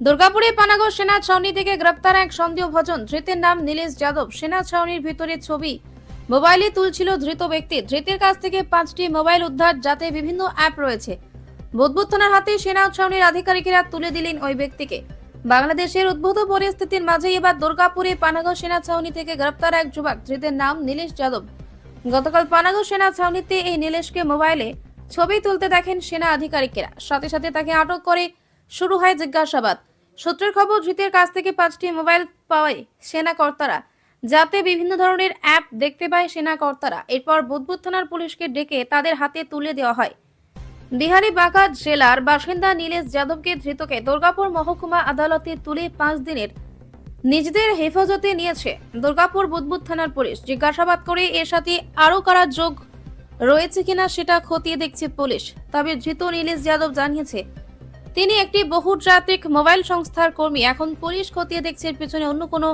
দুর্গাপুরে পানাগড় সেনা ছাউনি থেকে গ্রেপ্তার এক সন্দেহ ভজন। ধৃতের নাম নীলেশ যাদব। সেনা ছাউনির ভিতরে ছবি। মোবাইলে তুলছিল ধৃত ব্যক্তি। ধৃতের কাছ থেকে পাঁচটি মোবাইল উদ্ধার, যাতে বিভিন্ন অ্যাপ রয়েছে। বুধবুদ থানার হাতে সেনা ছাউনির আধিকারিকেরা তুলে দিলেন ওই ব্যক্তিকে। বাংলাদেশের উদ্ভূত পরিস্থিতির মাঝে এবার দুর্গাপুরে পানাগড় সেনা ছাউনি থেকে গ্রেপ্তার এক যুবক। ধৃতের নাম নীলেশ যাদব। গতকাল পানাগড় সেনা ছাউনিতে এই নীলেশকে মোবাইলে ছবি তুলতে দেখেন সেনা আধিকারিকেরা। সাথে সাথে তাকে আটক করে শুরু হয় জিজ্ঞাসাবাদ। সূত্রের খবর ধৃতের কাছ থেকে পাঁচটি মোবাইল পাওয়ায় সেনা কর্তারা যাতে বিভিন্ন ধরনের অ্যাপ দেখতে পায় সেনা কর্তারা এরপর বুধবুদ থানার পুলিশকে ডেকে তাদের হাতে তুলে দেওয়া হয়। বিহারি বাঁকা জেলার বাসিন্দা নীলেশ যাদবকে ধৃতকে দুর্গাপুর মহকুমা আদালতে তুলে পাঁচ দিনের নিজেদের হেফাজতে নিয়েছে দুর্গাপুর বুধবুদ থানার পুলিশ। জিজ্ঞাসাবাদ করে এর সাথে আরও কারা যোগ রয়েছে কিনা সেটা খতিয়ে দেখছে পুলিশ। তবে ধৃত নীলেশ যাদব জানিয়েছে তিনি একটি বহুজাতিক মোবাইল সংস্থার কর্মী এখন পুলিশ খতিয়ে দেখছে এর পেছনে অন্য কোনো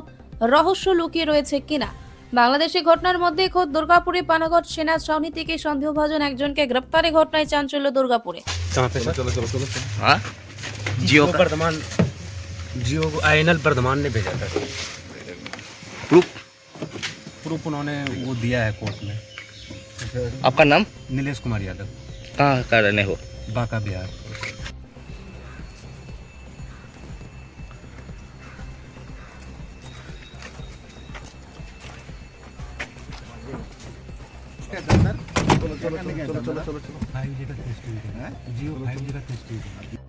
রহস্য লুকিয়ে রয়েছে কিনা বাংলাদেশে ঘটনার মধ্যে খোদ দুর্গাপুরে পানাগড় সেনা ছাউনি থেকে সন্দেহভাজন একজনকে গ্রেপ্তারের ঘটনায় চাঞ্চল্য দুর্গাপুরে कहाँ पे सर चलो चलो चलो हाँ जियो वो का वर्धमान जियो को आईएनएल वर्धमान ने भेजा था प्रूफ प्रूफ उन्होंने वो दिया है कोर्ट में आपका नाम नीलेश कुमार यादव कहाँ का रहने हो बांका बिहार চলো চলো চলো চলো চলো চলো জিও ফাইভ জিটা টেস্ট